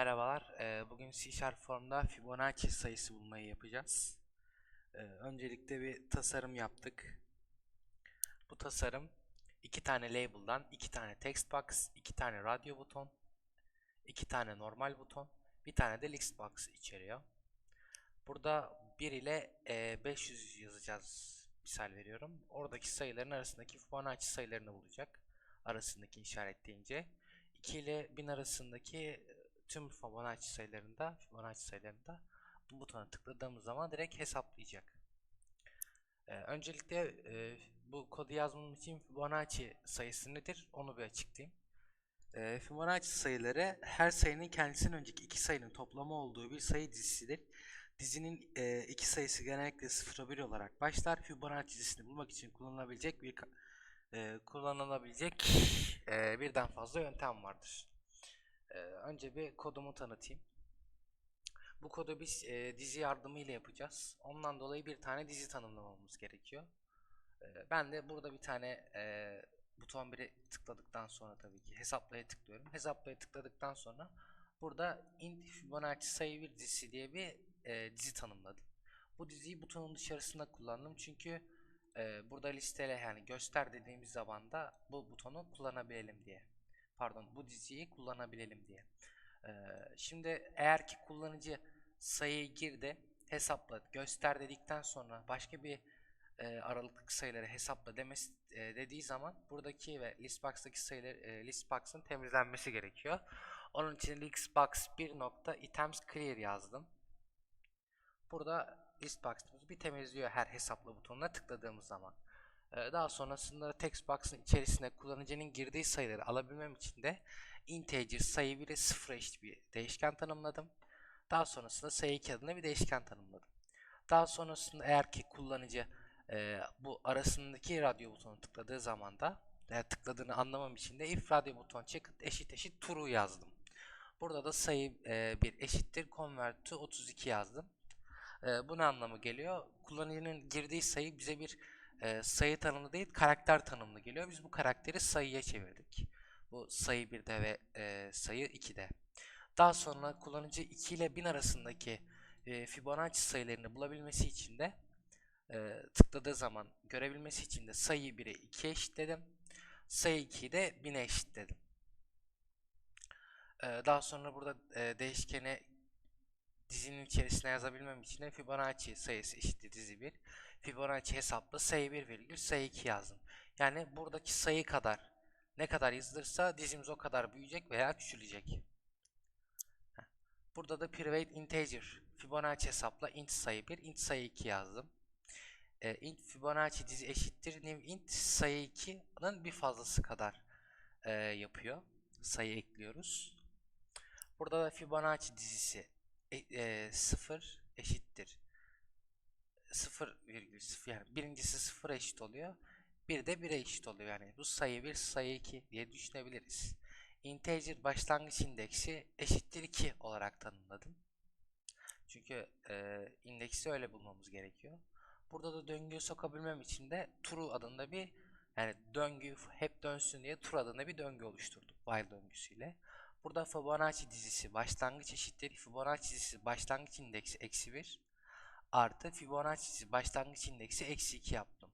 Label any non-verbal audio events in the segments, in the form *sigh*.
Merhabalar. Ee, Bugün C Sharp formda Fibonacci sayısı bulmayı yapacağız. Ee, Öncelikle bir tasarım yaptık. Bu tasarım iki tane label'dan, iki tane text box, iki tane radyo buton, iki tane normal buton, bir tane de list box içeriyor. Burada 1 ile e, 500 yazacağız. Misal veriyorum. Oradaki sayıların arasındaki Fibonacci sayılarını bulacak. Arasındaki işaretleyince. 2 ile 1000 arasındaki tüm Fibonacci sayılarında Fibonacci sayılarında bu butona tıkladığımız zaman direkt hesaplayacak. Ee, öncelikle e, bu kodu yazmam için Fibonacci sayısı nedir onu bir açıklayayım. Ee, Fibonacci sayıları her sayının kendisinden önceki iki sayının toplamı olduğu bir sayı dizisidir. Dizinin e, iki sayısı genellikle 0'a 1 olarak başlar. Fibonacci dizisini bulmak için kullanılabilecek bir e, kullanılabilecek e, birden fazla yöntem vardır. Ee, önce bir kodumu tanıtayım. Bu kodu biz e, dizi yardımıyla yapacağız. Ondan dolayı bir tane dizi tanımlamamız gerekiyor. Ee, ben de burada bir tane e, buton 1'e tıkladıktan sonra tabii ki hesaplaya tıklıyorum. Hesaplaya tıkladıktan sonra burada int Fibonacci sayı bir dizisi diye bir e, dizi tanımladım. Bu diziyi butonun dışarısında kullandım çünkü e, burada listele yani göster dediğimiz zaman da bu butonu kullanabilelim diye pardon bu diziyi kullanabilelim diye. Ee, şimdi eğer ki kullanıcı sayıyı girdi, hesapla, göster dedikten sonra başka bir e, aralıklık sayıları hesapla demesi e, dediği zaman buradaki ve listbox'taki sayılar e, listbox'ın temizlenmesi gerekiyor. Onun için listbox 1 nokta items yazdım. Burada listbox'ımız bir temizliyor her hesapla butonuna tıkladığımız zaman. Ee, Daha sonrasında text box'ın içerisine kullanıcının girdiği sayıları alabilmem için de integer sayı 1'e 0 eşit bir değişken tanımladım. Daha sonrasında sayı 2 adına bir değişken tanımladım. Daha sonrasında eğer ki kullanıcı e, bu arasındaki radyo butonu tıkladığı zaman da e, tıkladığını anlamam için de if radyo buton checked eşit eşit true yazdım. Burada da sayı e, bir eşittir convert to 32 yazdım. E, bu ne anlamı geliyor? Kullanıcının girdiği sayı bize bir e, sayı tanımlı değil karakter tanımlı geliyor. Biz bu karakteri sayıya çevirdik. Bu sayı 1'de ve e, sayı 2'de. Daha sonra kullanıcı 2 ile 1000 arasındaki e, Fibonacci sayılarını bulabilmesi için de e, tıkladığı zaman görebilmesi için de sayı 1'e 2 eşitledim. Sayı 2'yi de 1000'e eşitledim. E, daha sonra burada e, değişkeni dizinin içerisine yazabilmem için de Fibonacci sayısı eşittir dizi 1. Fibonacci hesaplı sayı 1 virgül sayı 2 yazdım. Yani buradaki sayı kadar ne kadar yazılırsa dizimiz o kadar büyüyecek veya küçülecek. Burada da private integer Fibonacci hesapla int sayı 1, int sayı 2 yazdım. E, int Fibonacci dizi eşittir new int sayı 2'nin bir fazlası kadar e, yapıyor. Sayı ekliyoruz. Burada da Fibonacci dizisi e, e, 0 eşittir 0,0 yani birincisi 0'a eşit oluyor. Bir de 1'e eşit oluyor. Yani bu sayı 1 sayı 2 diye düşünebiliriz. Integer başlangıç indeksi eşittir 2 olarak tanımladım. Çünkü e, indeksi öyle bulmamız gerekiyor. Burada da döngüyü sokabilmem için de true adında bir yani döngü hep dönsün diye true adında bir döngü oluşturduk while döngüsüyle. Burada Fibonacci dizisi başlangıç eşittir Fibonacci dizisi başlangıç indeksi eksi 1 artı Fibonacci başlangıç indeksi eksi 2 yaptım.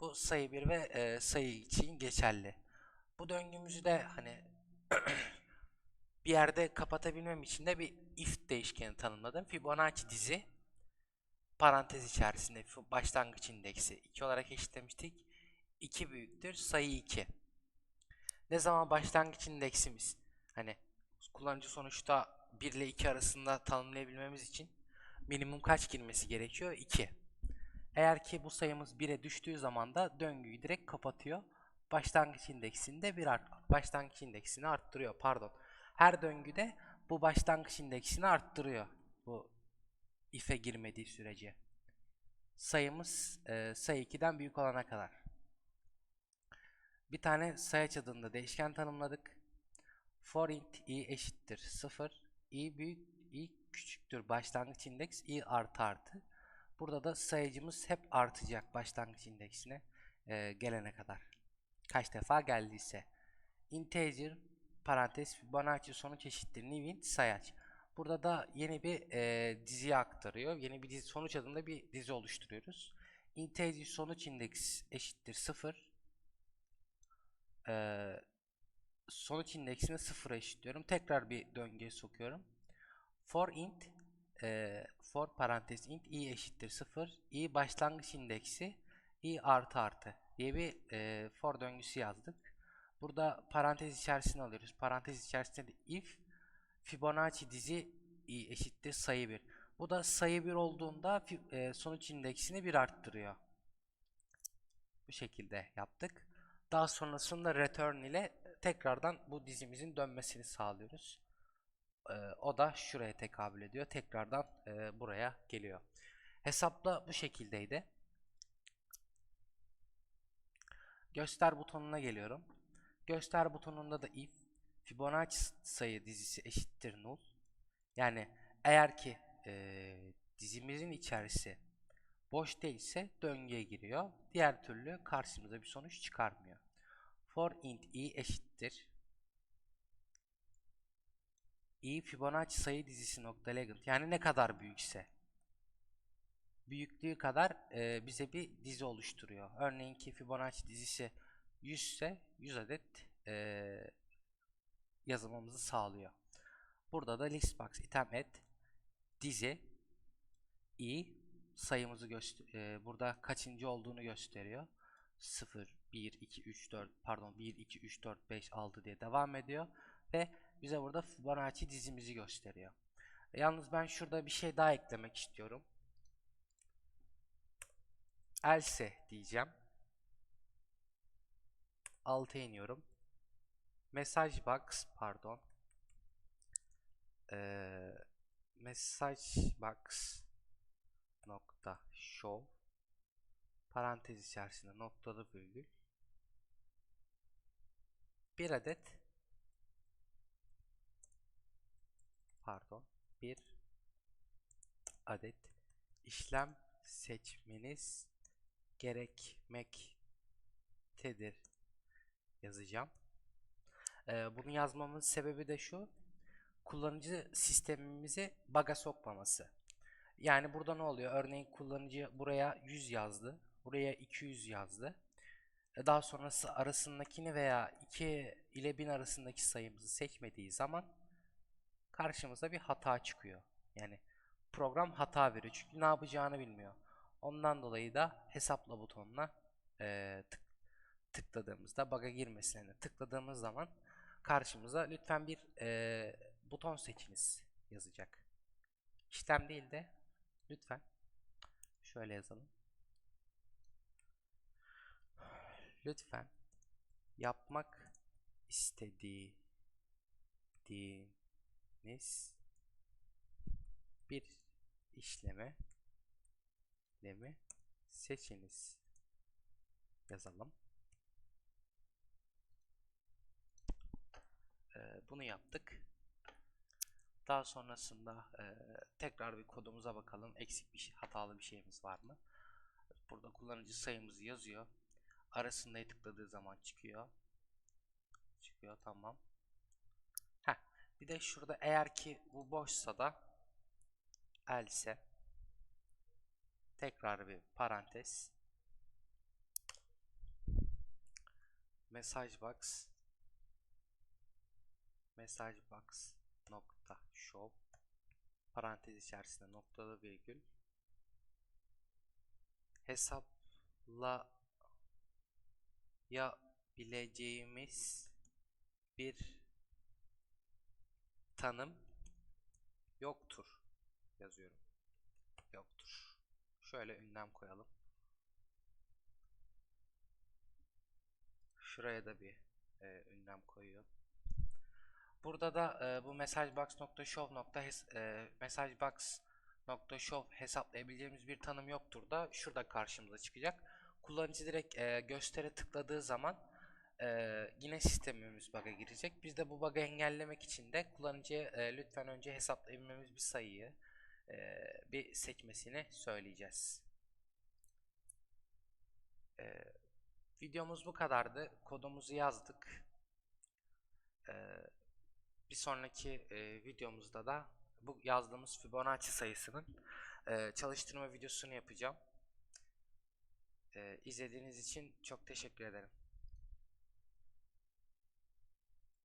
Bu sayı 1 ve e, sayı için geçerli. Bu döngümüzü de hani *clears throat* bir yerde kapatabilmem için de bir if değişkeni tanımladım. Fibonacci dizi parantez içerisinde başlangıç indeksi 2 olarak eşitlemiştik. 2 büyüktür sayı 2. Ne zaman başlangıç indeksimiz hani kullanıcı sonuçta 1 ile 2 arasında tanımlayabilmemiz için minimum kaç girmesi gerekiyor? 2. Eğer ki bu sayımız 1'e düştüğü zaman da döngüyü direkt kapatıyor. Başlangıç indeksinde bir art başlangıç indeksini arttırıyor. Pardon. Her döngüde bu başlangıç indeksini arttırıyor. Bu if'e girmediği sürece. Sayımız e, sayı 2'den büyük olana kadar. Bir tane sayaç adında değişken tanımladık. For int i eşittir 0. i büyük i küçüktür başlangıç indeks i artı artı. Burada da sayıcımız hep artacak başlangıç indeksine e, gelene kadar. Kaç defa geldiyse. Integer parantez Fibonacci sonuç eşittir new int sayaç. Burada da yeni bir e, diziye aktarıyor. Yeni bir dizi sonuç adında bir dizi oluşturuyoruz. Integer sonuç indeks eşittir 0. Ee, sonuç indeksini 0'a eşitliyorum. Tekrar bir döngüye sokuyorum. For int e, for parantez int i eşittir 0. i başlangıç indeksi i artı artı diye bir e, for döngüsü yazdık. Burada parantez içerisine alıyoruz. Parantez içerisinde de if Fibonacci dizi i eşittir sayı 1. Bu da sayı 1 olduğunda e, sonuç indeksini 1 arttırıyor. Bu şekilde yaptık. Daha sonrasında return ile tekrardan bu dizimizin dönmesini sağlıyoruz. Ee, o da şuraya tekabül ediyor. Tekrardan e, buraya geliyor. Hesapla bu şekildeydi. Göster butonuna geliyorum. Göster butonunda da if Fibonacci sayı dizisi eşittir null. Yani eğer ki e, dizimizin içerisi boş değilse döngüye giriyor. Diğer türlü karşımıza bir sonuç çıkarmıyor. For int i eşittir i Fibonacci sayı dizisi nokta legend yani ne kadar büyükse büyüklüğü kadar e, bize bir dizi oluşturuyor. Örneğin ki Fibonacci dizisi 100 ise 100 adet e, yazmamızı sağlıyor. Burada da listbox item add dizi i sayımızı göster e, burada kaçıncı olduğunu gösteriyor. 0 1 2 3 4 pardon 1 2 3 4 5 6 diye devam ediyor ve bize burada Fibonacci dizimizi gösteriyor. Yalnız ben şurada bir şey daha eklemek istiyorum. Else diyeceğim. Alta iniyorum. Message box pardon. Ee, message box nokta show parantez içerisinde noktalı virgül bir adet pardon bir adet işlem seçmeniz gerekmektedir yazacağım. Ee, bunu yazmamın sebebi de şu. Kullanıcı sistemimizi bug'a sokmaması. Yani burada ne oluyor? Örneğin kullanıcı buraya 100 yazdı. Buraya 200 yazdı. E, Daha sonrası arasındakini veya 2 ile 1000 arasındaki sayımızı seçmediği zaman karşımıza bir hata çıkıyor. Yani program hata veriyor. Çünkü ne yapacağını bilmiyor. Ondan dolayı da hesapla butonuna e, tık, tıkladığımızda bug'a girmesine tıkladığımız zaman karşımıza lütfen bir e, buton seçiniz yazacak. İşlem değil de lütfen şöyle yazalım. Lütfen yapmak istediğiniz bir işleme işlemi seçiniz yazalım. Ee, bunu yaptık. Daha sonrasında e, tekrar bir kodumuza bakalım. Eksik bir şey, hatalı bir şeyimiz var mı? Burada kullanıcı sayımızı yazıyor. Arasında tıkladığı zaman çıkıyor. Çıkıyor tamam. Bir de şurada eğer ki bu boşsa da else. Tekrar bir parantez. Message box. Message box nokta show parantez içerisinde noktalı virgül. Hesapla yabileceğimiz bir tanım yoktur yazıyorum. Yoktur. Şöyle ünlem koyalım. Şuraya da bir e, ünlem koyuyor. Burada da e, bu hes- e, messagebox.show hesaplayabileceğimiz bir tanım yoktur da şurada karşımıza çıkacak. Kullanıcı direkt e, göstere tıkladığı zaman e, yine sistemimiz bug'a girecek. Biz de bu bug'ı engellemek için de kullanıcıya e, lütfen önce hesaplayabilmemiz bir sayıyı e, bir seçmesini söyleyeceğiz. E, videomuz bu kadardı. Kodumuzu yazdık. E, Bir sonraki e, videomuzda da bu yazdığımız Fibonacci sayısının e, çalıştırma videosunu yapacağım. E, izlediğiniz için çok teşekkür ederim.